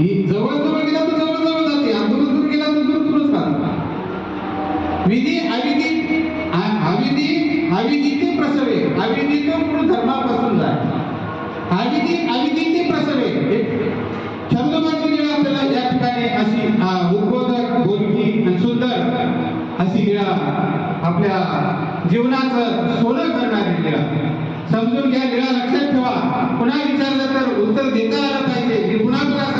ही जवळ जवळ गेला तर जवळ जवळ जाते. आणि दूर दूर गेला तर दूर दूरच राहते विधी अविधी अविधी अविधी प्रसवे. अविधी तो मूळ धर्मापासून जाय. अविधी अविधी प्रसवे. एक छंदोबाची आपल्याला. या ठिकाणी अशी आ, उद्बोधक बोलकी आणि सुंदर अशी लीळा आपल्या जीवनाचं सोनं करणारी लीळा समजून घ्या लीळा लक्षात ठेवा. पुन्हा विचारलं तर उत्तर देता आलं पाहिजे. की पुन्हा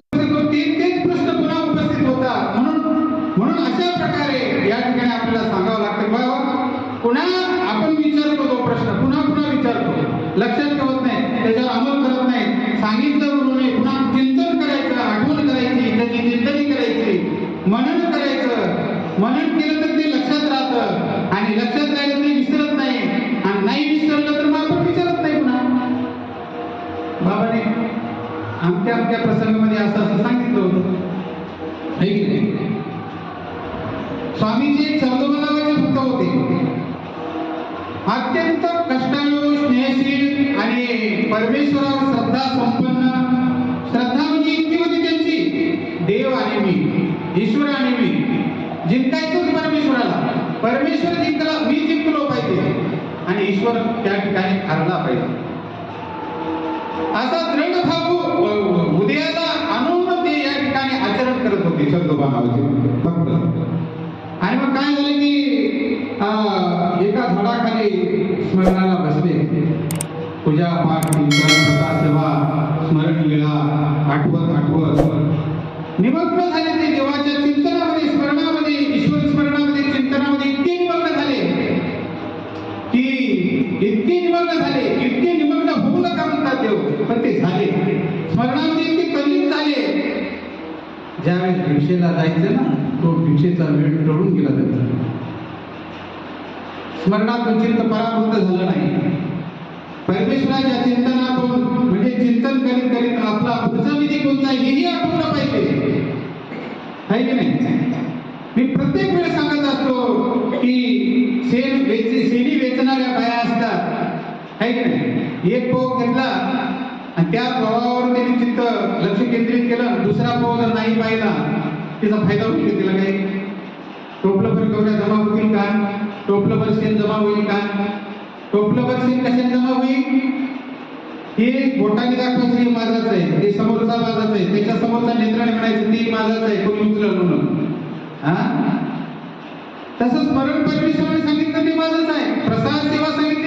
बाबाने आमच्या आमच्या प्रसंगामध्ये असं असं सांगितलं होतं. स्वामीजी एक भक्त होते. अत्यंत कष्टाळू स्नेहशील आणि परमेश्वरावर श्रद्धा संपन्न श्रद्धा म्हणजे इतकी होती त्यांची. देव आणि मी ईश्वर आणि मी जिंकायचंच परमेश्वराला. परमेश्वर जिंकला मी जिंकलो पाहिजे. आणि ईश्वर त्या ठिकाणी हरला पाहिजे. असा दृढ भाऊ उदयाला आणून ते या ठिकाणी आचरण करत होते शब्दोबा नावाचे फक्त. आणि मग काय झालं की भिक्षेला जायचं ना तो भिक्षेचा वेळ टळून गेला त्याचा. स्मरणातून चित्त परावृत्त झालं नाही. परमेश्वराच्या चिंतनातून म्हणजे चिंतन करीत करीत आपला पुढचा विधी कोणता हेही आठवलं पाहिजे. आहे की नाही? मी प्रत्येक वेळेस सांगत असतो की सेन वेच सेनी वेचणाऱ्या बाया असतात. आहे की नाही? एक पोह घेतला आणि त्या प्रभावावर त्यांनी चित्त लक्ष केंद्रित केलं दुसरा प्रभाव जर नाही पाहिला त्याचा फायदा होईल का तिला काही. टोपलंभर कवड्या जमा होतील का? टोपलंभर शेण जमा होईल का? टोपलंभर शेण कशाने जमा होईल? हे बोटाने दाखवायचं हे माझाच आहे. हे समोरचा माझाच आहे. त्याच्या समोरचा नेत्राने म्हणायचं ते माझाच आहे. कोणी उचलं म्हणून. हा? तसं स्मरण परमेश्वराने सांगितलं ते माझंच आहे. प्रसाद सेवा सांगितलं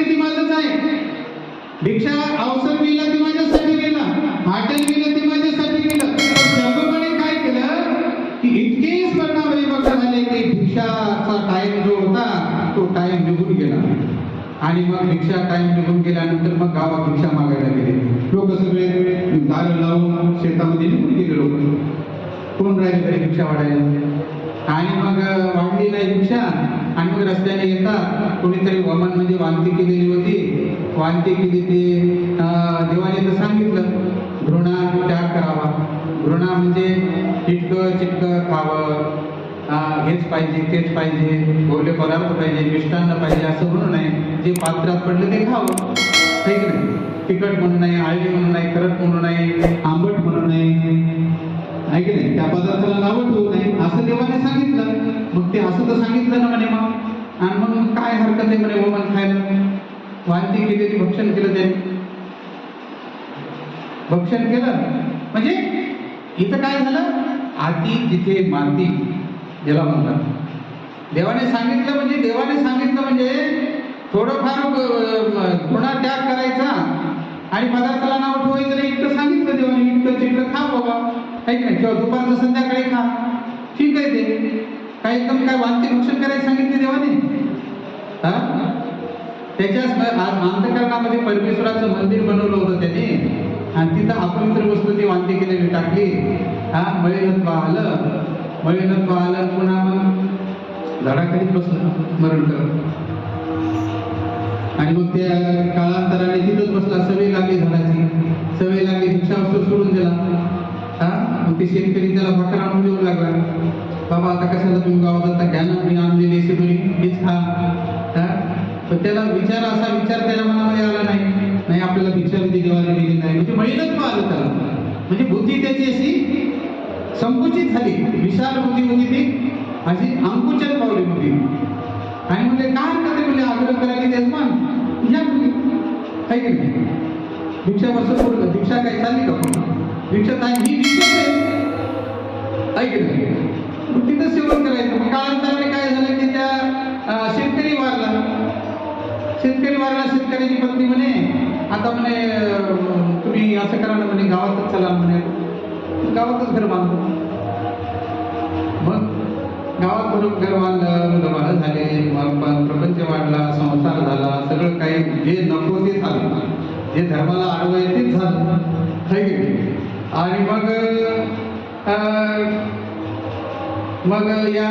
भिक्षा टाइम निघून गेल्यानंतर मग गावात भिक्षा मागायला गेले. लोक सगळे दार लावून शेतामध्ये निघून गेले लोक. कोण राहिले तरी भिक्षा वाढायला? आणि मग वाढली नाही भिक्षा आणि मग रस्त्याने येतात कोणीतरी वमन म्हणजे वांती केलेली होती. वांती केली ते देवाने तर सांगितलं घृणा त्याग करावा. घृणा म्हणजे चिटकं चिटकं खावं हेच पाहिजे तेच पाहिजे गोले पदार्थ पाहिजे मिष्टान्न पाहिजे असं म्हणू नये. जे पात्रात पडलं ते खावं. आहे की नाही? तिखट म्हणू नये आळणी म्हणू नये करत म्हणू नये आंबट म्हणू नये. नाही की नाही? त्या पदार्थाला नावं ठेवू नये. असं देवाने सांगितलं. मग ते असं तर सांगितलं ना म्हणे मग. आणि मग काय हरकत आहे म्हणे वमन खायला? वांती केलेली भक्षण केलं त्यांनी? भक्षण केलं. म्हणजे इथं काय झालं? आती तिथे माती. ज्याला म्हणतात देवाने सांगितलं म्हणजे देवाने सांगितलं म्हणजे थोडंफार गुणा त्याग करायचा. आणि पदार्थाला नाव ठेवायचं नाही. इतकं सांगितलं देवाने इतकं चिटकं खा बाबा. काही नाही किंवा दुपारचं संध्याकाळी खा. ठीक आहे ते. काय एकदम काय वांती भक्षण करायला सांगितले देवाने? हा? त्याच्याच अंतकरणामध्ये परमेश्वराचं मंदिर बनवलं होतं त्याने. आणि तिथं अपवित्र वस्तू ती वांती केलेली टाकली. हा मळीनत्व आलं मळीनत्व आलं पुन्हा मग झाडाखाली बसलं स्मरण करत आणि मग त्या काळांतराने तिथंच बसला सवय लागली झाडाची. सवय लागली भिक्षावस्तू सोडून दिला. हा? मग ते शेतकरी त्याला भाकर आणून देऊ लागला. बाबा आता कशाला तुम्ही गावात आता घ्या ना मी आणलेली असे तुम्ही हेच खा. हा? त्याला विचार असा विचार त्याला मनामध्ये आला नाही. नाही आपल्याला भिक्षा देवाने दिली नाही. म्हणजे महिलाच आलं त्याला. म्हणजे बुद्धी त्याची अशी संकुचित झाली. विशाल बुद्धी होती ती. अशी अंकुचन पावली होती. आणि म्हणजे काय करते म्हणजे आग्रह करायला यजमान या तुम्ही. की नाही? दीक्षा बसत बोललं. दीक्षा काय चालली का पण दीक्षा काय ही दीक्षा आहे. नाही? मग तिथं सेवन करायचं. मग कालांतराने काय झालं? की त्या शेतकरी वारला. शेतकरी वारला शेतकऱ्याची पत्नी म्हणे आता म्हणे तुम्ही असं करा ना म्हणे गावातच चला म्हणे. गावातच घर बांधतो गावात भरून घर बांधलं मुलं बाळ झाले. प्रपंच वाढला संसार झाला सगळं काही जे नको ते झालं जे धर्माला आडवं आहे तेच झालं. है आणि मग मग या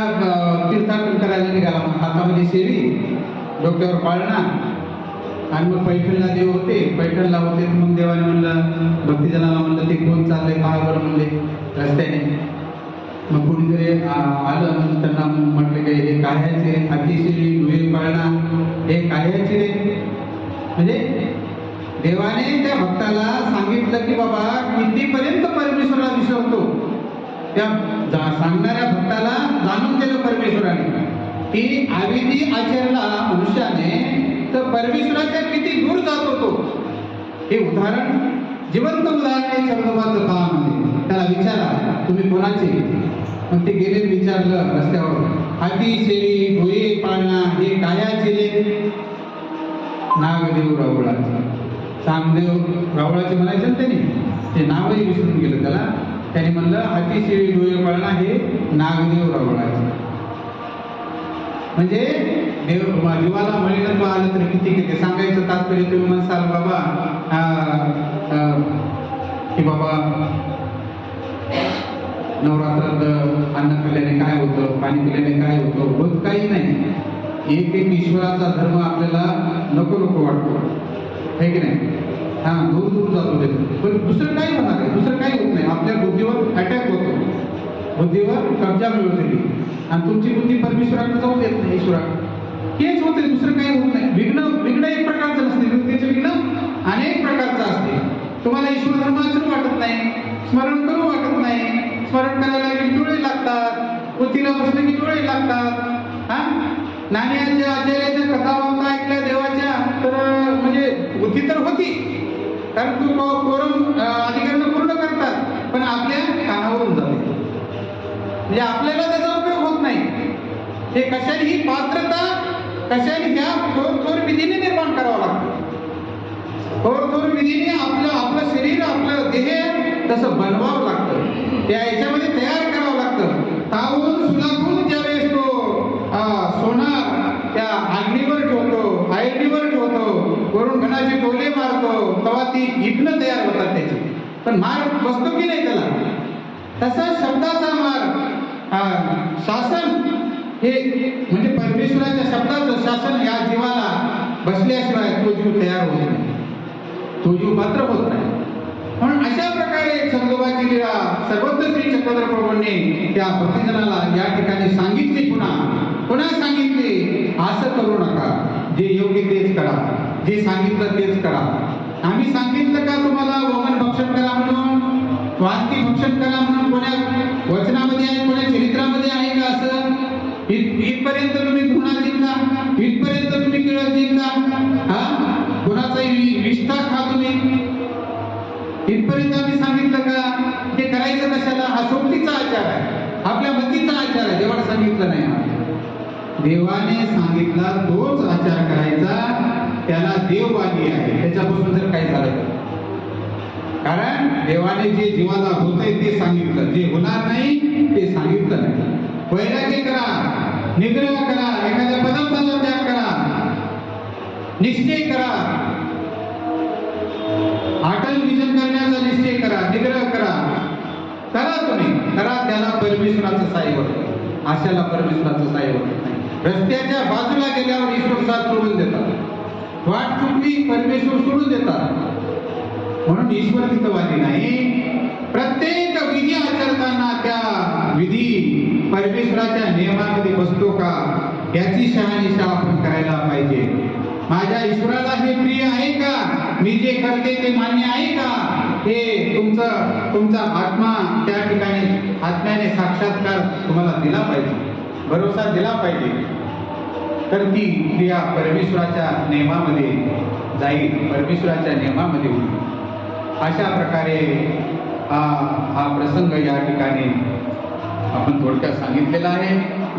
तीर्थाटन करायला निघाला मग हातामध्ये शेरी डोक्यावर पाळणा आणि मग पैठणला देव होते पैठणला होते मग देवाने म्हणलं भक्तीजनाला म्हणलं ते कोण चाललंय पहा बरं म्हणले रस्त्याने. मग कोणीतरी आलं मग त्यांना म्हटलं की हे काह्याचे हातीशिरी डोळे पाळणा. हे काह्याचे रे म्हणजे देवाने त्या भक्ताला सांगितलं की बाबा कितीपर्यंत परमेश्वराला विसरतो? त्या सांगणाऱ्या भक्ताला जाणून केलं परमेश्वराने. की आविधी आचरला मनुष्याने तर परमेश्वराच्या किती दूर जात होतो? हे उदाहरण जिवंत उदाहरण आहे चंद्रबाचं काळामध्ये त्याला विचारा तुम्ही कोणाचे? मग ते गेले विचारलं रस्त्यावर. हाती शेरी भोये पाळणा हे कायाचे नागदेव रावळाचे. सामदेव रावळाचे म्हणायचं ना त्यांनी? ते नावही विसरून गेलं त्याला. त्याने म्हणलं हाती शेळी डोळे पाळणा हे नागदेव रावळाचे. म्हणजे देव जीवाला मलिनत्व आलं तर किती किती? सांगायचं तात्पर्य तुम्ही म्हणसाल बाबा अं, की बाबा नवरात्रात अन्न खाल्ल्याने काय होतं पाणी पिल्याने काय होतं होत काही नाही. एक एक ईश्वराचा धर्म आपल्याला नको नको वाटतो. हे की नाही? हा दूर दूर जातो ते. पण दुसरं काही होणार आहे? दुसरं काही होत नाही? आपल्या बुद्धीवर अटॅक होतो. बुद्धीवर कब्जा मिळवते ती आणि तुमची बुद्धी परमेश्वराकडे जाऊ देत नाही ईश्वरा हेच होते दुसरं काही होत नाही. विघ्न विघ्न एक प्रकारचं नसते वृत्तीचे विघ्न अनेक प्रकारचं असते. तुम्हाला ईश्वर धर्माचं वाटत नाही. स्मरण करू स्मरण करायला की डोळे लागतात? पोथीला बसले की डोळे लागतात? हा? नाण्याच्या आचार्याच्या कथा वार्ता ऐकल्या देवाच्या? तर म्हणजे बुद्धी तर होती. कारण तू कोरम अं, पूर्ण करतात. पण आपल्या कानावरून जाते. म्हणजे आपल्याला त्याचा उपयोग होत नाही. हे कशाने ही पात्रता कशाने ह्या थोर थोर विधीने निर्माण करावं लागतं. थोर थोर विधीने आपलं आपलं शरीर आपलं देह तसं बनवावं लागतं. त्या याच्यामध्ये तयार करावं लागतं. तावून सुलाखून ज्यावेळेस तो अं, सोनार त्या अग्नीवर ठेवतो आयडीवर ठेवतो वरून घणाचे टोले मारतो तेव्हा ती इग्न तयार होतात त्याची. पण मार बसतो की नाही त्याला? तसा शब्दाचा मार हा, शासन हे म्हणजे परमेश्वराच्या शब्दाचं शासन या जीवाला बसल्याशिवाय तो जीव तयार होत नाही. तो जीव पात्र होत नाही. म्हणून अशा प्रकारे छंदोबाची लीळा सर्वत्र श्री चक्रधर प्रभूंनी त्या भक्तजनाला या ठिकाणी सांगितली पुन्हा. पुन्हा सांगितले असं करू नका. जे योग्य तेच करा. जे सांगितलं तेच करा. आम्ही सांगितलं का तुम्हाला? वमन भक्षण करा म्हणून वाहती भक्षण करा म्हणून कोण्या वचनामध्ये आहे कोण्या चरित्रामध्ये आहे का असं? इथपर्यंत तुम्ही धुणातील का इथपर्यंत तुम्ही केळं का हा? कोणाचाही विस्तार विष्ठा हा सोबतीचा आचार आहे. आपल्या मतीचा आचार आहे. देवाने सांगितलं नाही हा. देवाने सांगितला तोच आचार करायचा. त्याला देववादी आहे. त्याच्यापासून जर काही झालं कारण देवाने जे जीवाला होतंय ते सांगितलं. जे होणार नाही ते सांगितलं नाही. वैराग्य करा. निग्रह करा. एखाद्या पदार्थाचा त्याग करा. निश्चय करा. अटल विजन करण्याचा निश्चय करा निग्रह करा करा खरा त्याला परमेश्वराचं साई होतं आशाला परमेश्वराचं साई वाटत नाही रस्त्याच्या बाजूला गेल्यावर ईश्वर साथ सोडून देतात. वाट चुकली परमेश्वर सोडून देतात. म्हणून ईश्वर तिथवादी नाही. प्रत्येक विधी आचरताना त्या विधी परमेश्वराच्या नियमामध्ये बसतो का? याची शहानिशा आपण करायला पाहिजे. माझ्या ईश्वराला हे प्रिय आहे का? मी जे करते ते मान्य आहे का? हे तुमचं तुमचा आत्मा आम्हाला दिला पाहिजे. भरोसा दिला पाहिजे. तर ती क्रिया परमेश्वराच्या नियमामध्ये जाईल परमेश्वराच्या नियमामध्ये होईल. अशा प्रकारे हा हा प्रसंग या ठिकाणी आपण थोडक्यात सांगितलेला आहे.